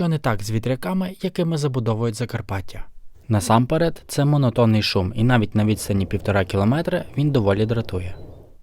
що не так з вітряками, якими забудовують Закарпаття. Насамперед, це монотонний шум, і навіть на відстані півтора кілометра він доволі дратує.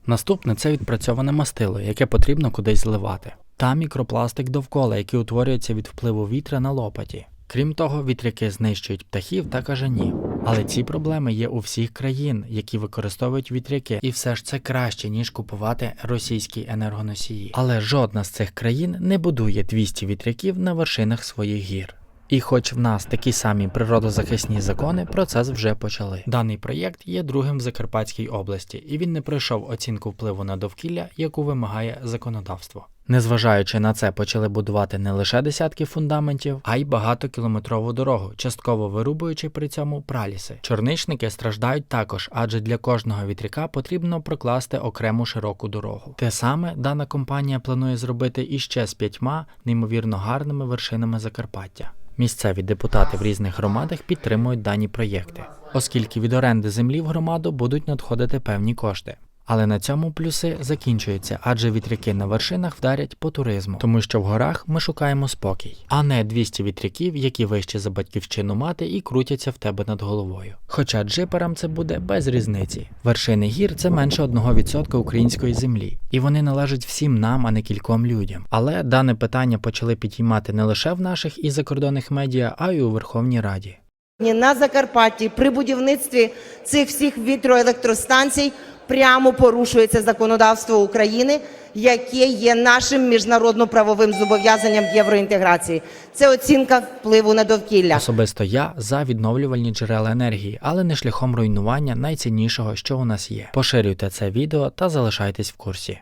Наступне це відпрацьоване мастило, яке потрібно кудись зливати, та мікропластик довкола, який утворюється від впливу вітра на лопаті. Крім того, вітряки знищують птахів та кажанів. Але ці проблеми є у всіх країн, які використовують вітряки, і все ж це краще, ніж купувати російські енергоносії. Але жодна з цих країн не будує 200 вітряків на вершинах своїх гір. І хоч в нас такі самі природозахисні закони, процес вже почали. Даний проєкт є другим в Закарпатській області, і він не пройшов оцінку впливу на довкілля, яку вимагає законодавство. Незважаючи на це, почали будувати не лише десятки фундаментів, а й багатокілометрову дорогу, частково вирубуючи при цьому праліси. Чорничники страждають також, адже для кожного вітряка потрібно прокласти окрему широку дорогу. Те саме дана компанія планує зробити іще з п'ятьма неймовірно гарними вершинами Закарпаття. Місцеві депутати в різних громадах підтримують дані проєкти, оскільки від оренди землі в громаду будуть надходити певні кошти. Але на цьому плюси закінчуються, адже вітряки на вершинах вдарять по туризму, тому що в горах ми шукаємо спокій, а не 200 вітряків, які вище за батьківщину мати і крутяться в тебе над головою. Хоча джиперам це буде без різниці. Вершини гір це менше 1% української землі, і вони належать всім нам, а не кільком людям. Але дане питання почали підіймати не лише в наших і закордонних медіа, а й у Верховній Раді. на Закарпатті при будівництві цих всіх вітроелектростанцій прямо порушується законодавство України, яке є нашим міжнародно-правовим зобов'язанням євроінтеграції. Це оцінка впливу на довкілля. Особисто я за відновлювальні джерела енергії, але не шляхом руйнування найціннішого, що у нас є. Поширюйте це відео та залишайтесь в курсі.